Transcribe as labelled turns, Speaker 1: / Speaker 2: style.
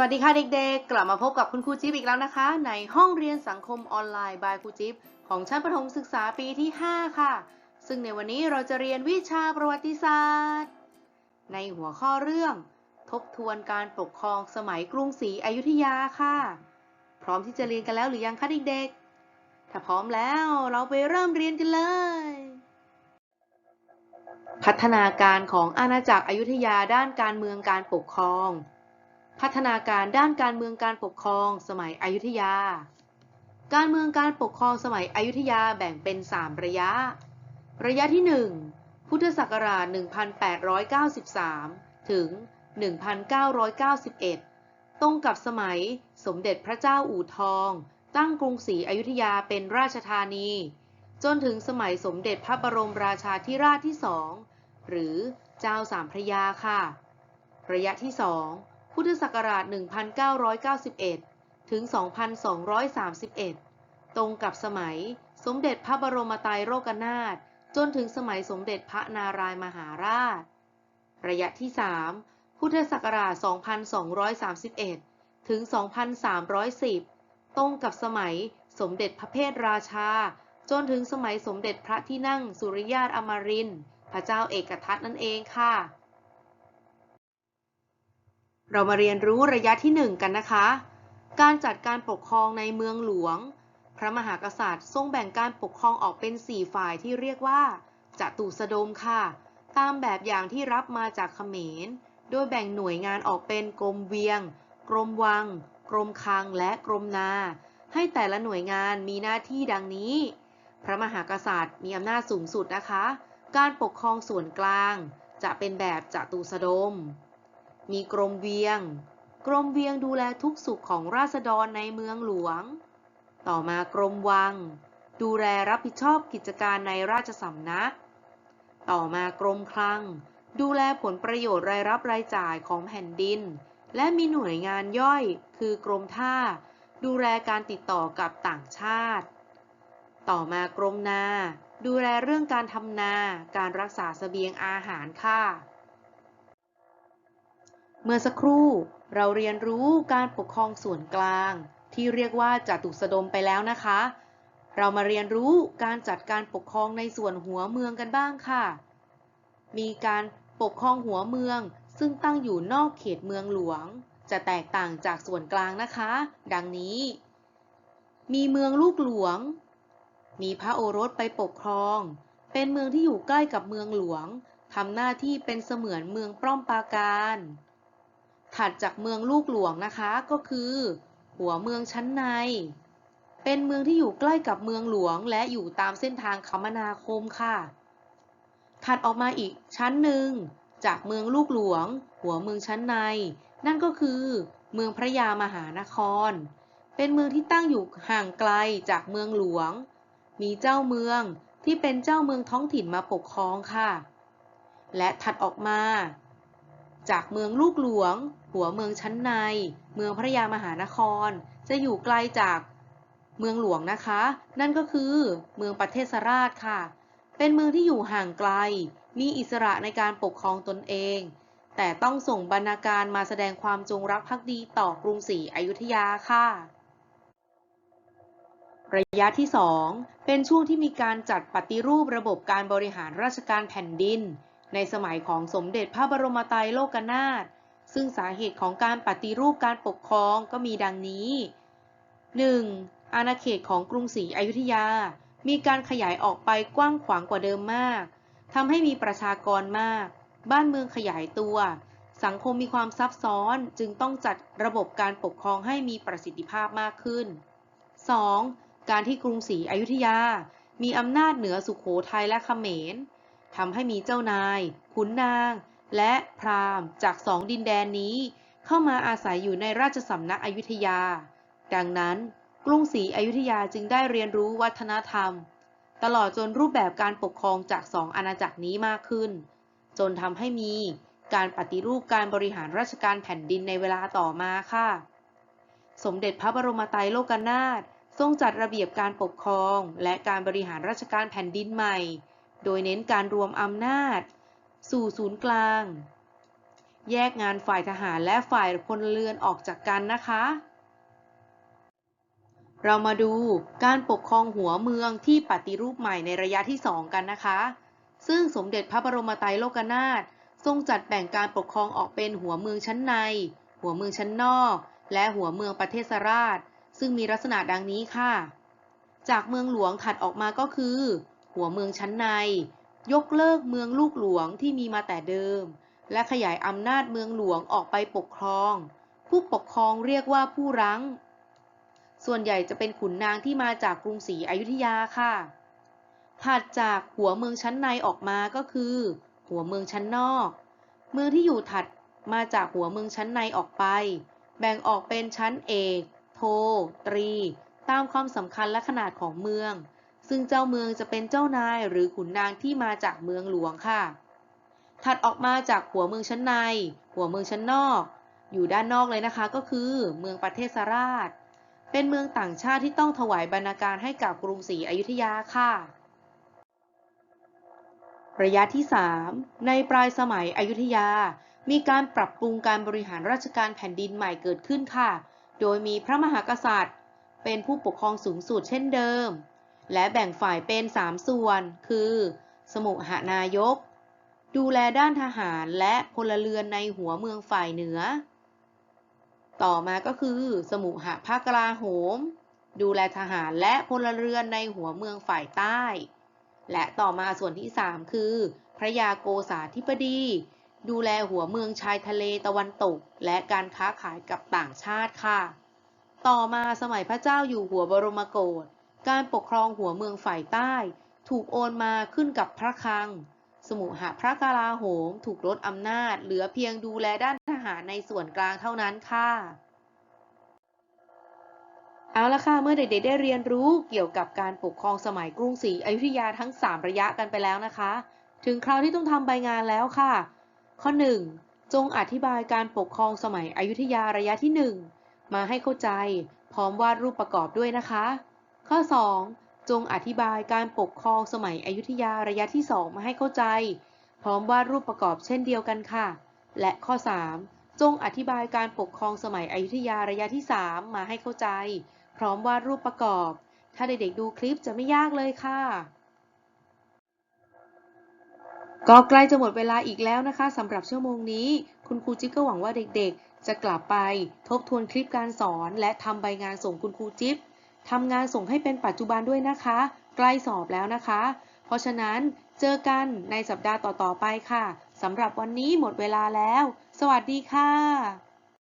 Speaker 1: วัสดีค่ะเด็กๆ กลับมาพบกับคุณครูจิ๊บอีกแล้วนะคะ ในห้องเรียนสังคมออนไลน์บายครูจิ๊บของชั้นประถมศึกษาปีที่ 5 ค่ะ ซึ่งในวันนี้เราจะเรียนวิชาประวัติศาสตร์ ในหัวข้อเรื่อง ทบทวนการปกครองสมัยกรุงศรีอยุธยาค่ะ พร้อมที่จะเรียนกันแล้วหรือยังคะเด็กๆ ถ้าพร้อมแล้วเราไปเริ่มเรียนกันเลย พัฒนาการของอาณาจักรอยุธยาด้านการเมืองการปกครอง พัฒนาการด้านการเมืองการปกครองสมัยอยุธยา การเมืองการปกครองสมัยอยุธยาแบ่งเป็น 3 ระยะ ระยะที่ 1 พุทธศักราช 1893 ถึง 1991 ตรงกับสมัยสมเด็จพระเจ้าอู่ทอง ตั้งกรุงศรีอยุธยาเป็นราชธานี จนถึงสมัยสมเด็จพระบรมราชาธิราชที่สองหรือเจ้าสามพระยาค่ะ ระยะที่ 2 พุทธศักราช 1991 ถึง 2231 ตรงกับสมัยสมเด็จพระบรมไตรโลกนาถจนถึงสมัยสมเด็จพระนารายมหาราช ระยะที่ 3 พุทธศักราช 2231 ถึง 2310 ตรงกับสมัยสมเด็จพระเพทราชา จนถึงสมัยสมเด็จพระที่นั่งสุริยาตอมรินทร์พระเจ้าเอกทัตนั่นเองค่ะ เรามาเรียนรู้ระยะที่ 1 กันนะคะ การจัดการปกครองในเมืองหลวง พระมหากษัตริย์ทรงแบ่งการปกครองออกเป็น 4 ฝ่ายที่เรียกว่าจตุสดมค่ะ ตามแบบอย่างที่รับมาจากเขมร โดยแบ่งหน่วยงานออกเป็นกรมเวียง กรมวัง กรมคลัง และกรมนา ให้แต่ละหน่วยงานมีหน้าที่ดังนี้ พระมหากษัตริย์มีอำนาจสูงสุดนะคะ การปกครองส่วนกลาง จะเป็นแบบจตุสดม มีกรมเวียง กรมเวียงดูแลทุกสุขของราษฎรในเมืองหลวง ต่อมากรมวัง ดูแลรับผิดชอบกิจการในราชสำนัก ต่อมากรมคลัง ดูแลผลประโยชน์รายรับรายจ่ายของแผ่นดิน และมีหน่วยงานย่อย คือกรมท่า ดูแลการติดต่อกับต่างชาติ ต่อมากรมนา ดูแลเรื่องการทำนา การรักษาเสบียงอาหารค่ะ มื่อสักครู่เราเรียนรู้การปกครองส่วนกลาง ที่เรียกว่าจตุสดมไปแล้วนะคะ เรามาเรียนรู้การจัดการปกครองในส่วนหัวเมืองกันบ้างค่ะ มีการปกครองหัวเมือง ซึ่งตั้งอยู่นอกเขตเมืองหลวง จะแตกต่างจากส่วนกลางนะคะ ดังนี้ มีเมืองลูกหลวง มีพระโอรสไปปกครอง เป็นเมืองที่อยู่ใกล้กับเมืองหลวงทำหน้าที่เป็นเสมือนเมืองปล้อมปราการ ถัดจากเมืองลูกหลวงนะคะก็คือ หัวเมืองชั้นใน เป็นเมืองที่อยู่ใกล้กับเมืองหลวง และอยู่ตามเส้นทางคมนาคมค่ะ ถัดออกมาอีกชั้นหนึ่งจากเมืองลูกหลวง หัวเมืองชั้นใน นั่นก็คือเมืองพระยามหานคร เป็นเมืองที่ตั้งอยู่ห่างไกลจากเมืองหลวง มีเจ้าเมืองที่เป็นเจ้าเมืองท้องถิ่นมาปกครองค่ะ และถัดออกมา จากเมืองลูกหลวง หัวเมืองชั้นใน เมืองพระยามหานคร จะอยู่ไกลจากเมืองหลวงนะคะ นั่นก็คือเมืองประเทศราชค่ะ เป็นเมืองที่อยู่ห่างไกล มีอิสระในการปกครองตนเอง แต่ต้องส่งบรรณาการมาแสดงความจงรักภักดีต่อกรุงศรีอยุธยาค่ะ ระยะที่ 2 เป็นช่วงที่มีการจัดปฏิรูประบบการบริหารราชการแผ่นดิน ในสมัยของสมเด็จพระบรมไตรโลกนาถซึ่งสาเหตุของการปฏิรูปการปกครองก็มีดังนี้ 1. อาณาเขตของกรุงศรีอยุธยา มีการขยายออกไปกว้างขวางกว่าเดิมมาก ทำให้มีประชากรมาก บ้านเมืองขยายตัว สังคมมีความซับซ้อนจึงต้องจัดระบบการปกครองให้มีประสิทธิภาพมากขึ้น 2. การที่กรุงศรีอยุธยา มีอำนาจเหนือสุขโขทัยและเขมร ทำให้มีเจ้านาย ขุนนาง และพราหมณ์จากสองดินแดนนี้ เข้ามาอาศัยอยู่ในราชสำนักอยุธยา ดังนั้น กรุงศรีอยุธยาจึงได้เรียนรู้วัฒนธรรม ตลอดจนรูปแบบการปกครองจากสองอาณาจักรนี้มากขึ้น จนทำให้มีการปฏิรูปการบริหารราชการแผ่นดินในเวลาต่อมาค่ะ สมเด็จพระบรมไตรโลกนาถทรงจัดระเบียบการปกครอง และการบริหารราชการแผ่นดินใหม่ โดยเน้นการรวมอำนาจ สู่ศูนย์กลาง แยกงานฝ่ายทหารและฝ่ายพลเรือนออกจากกันนะคะ เรามาดูการปกครองหัวเมืองที่ปฏิรูปใหม่ในระยะที่ 2 กันนะคะ ซึ่งสมเด็จพระบรมไตรโลกนาถทรงจัดแบ่งการปกครองออกเป็นหัวเมืองชั้นใน หัวเมืองชั้นนอก และหัวเมืองประเทศราช ซึ่งมีลักษณะดังนี้ค่ะ จากเมืองหลวงถัดออกมาก็คือ หัวเมืองชั้นใน ยกเลิกเมืองลูกหลวงที่มีมาแต่เดิม และขยายอำนาจเมืองหลวงออกไปปกครอง ผู้ปกครองเรียกว่าผู้รั้ง ส่วนใหญ่จะเป็นขุนนางที่มาจากกรุงศรีอยุธยาค่ะ ถัดจากหัวเมืองชั้นในออกมาก็คือ หัวเมืองชั้นนอก เมืองที่อยู่ถัดมาจากหัวเมืองชั้นในออกไป แบ่งออกเป็นชั้นเอก โท ตรี ตามความสำคัญและขนาดของเมือง ซึ่งเจ้าเมืองจะเป็นเจ้านายหรือขุนนางที่มาจากเมืองหลวงค่ะ ถัดออกมาจากหัวเมืองชั้นใน หัวเมืองชั้นนอก อยู่ด้านนอกเลยนะคะก็คือเมืองประเทศราช เป็นเมืองต่างชาติที่ต้องถวายบรรณาการให้กับกรุงศรีอยุธยาค่ะ ระยะที่ 3 ในปลายสมัยอยุธยา มีการปรับปรุงการบริหารราชการแผ่นดินใหม่เกิดขึ้นค่ะ โดยมีพระมหากษัตริย์ เป็นผู้ปกครองสูงสุดเช่นเดิม และแบ่งฝ่ายเป็น 3 ส่วน คือ สมุหานายก ดูแลด้านทหารและพลเรือนในหัวเมืองฝ่ายเหนือ ต่อมาก็คือ สมุหภาคกลาโหม ดูแลทหารและพลเรือนในหัวเมืองฝ่ายใต้ และต่อมาส่วนที่ 3 คือ พระยาโกษาธิปดี ดูแลหัวเมืองชายทะเลตะวันตก และการค้าขายกับต่างชาติค่ะ ต่อมาสมัยพระเจ้าอยู่หัวบรมโกศ การปกครองหัวเมืองฝ่ายใต้ ถูกโอนมาขึ้นกับพระคลัง สมุหพระกลาโหมถูกลดอำนาจ เหลือเพียงดูแลด้านทหารในส่วนกลางเท่านั้นค่ะเอาละค่ะ เมื่อเด็กๆได้เรียนรู้เกี่ยวกับการปกครองสมัยกรุงศรีอยุธยาทั้ง 3 ระยะกันไปแล้วนะคะ ถึงคราวที่ต้องทำใบงานแล้วค่ะ ข้อ 1. จงอธิบายการปกครองสมัยอยุธยาระยะที่ 1 มาให้เข้าใจ พร้อมวาดรูปประกอบด้วยนะคะ ข้อ 2. จงอธิบายการปกครองสมัยอยุธยาระยะที่ 2 มาให้เข้าใจ พร้อมวาดรูปประกอบเช่นเดียวกันค่ะ และข้อ 3. จงอธิบายการปกครองสมัยอยุธยาระยะที่ 3 มาให้เข้าใจ พร้อมวาดรูปประกอบ ถ้าเด็กๆดูคลิปจะไม่ยากเลยค่ะก็ใกล้จะหมดเวลาอีกแล้วนะคะสำหรับชั่วโมงนี้ คุณครูจิ๊บก็หวังว่าเด็กๆ จะกลับไปทบทวนคลิปการสอน และทำใบงานส่งคุณครูจิ๊บ ทำงานส่งให้เป็นปัจจุบันด้วยนะคะ ใกล้สอบแล้วนะคะ เพราะฉะนั้นเจอกันในสัปดาห์ต่อๆไปค่ะสำหรับวันนี้หมดเวลาแล้ว สวัสดีค่ะ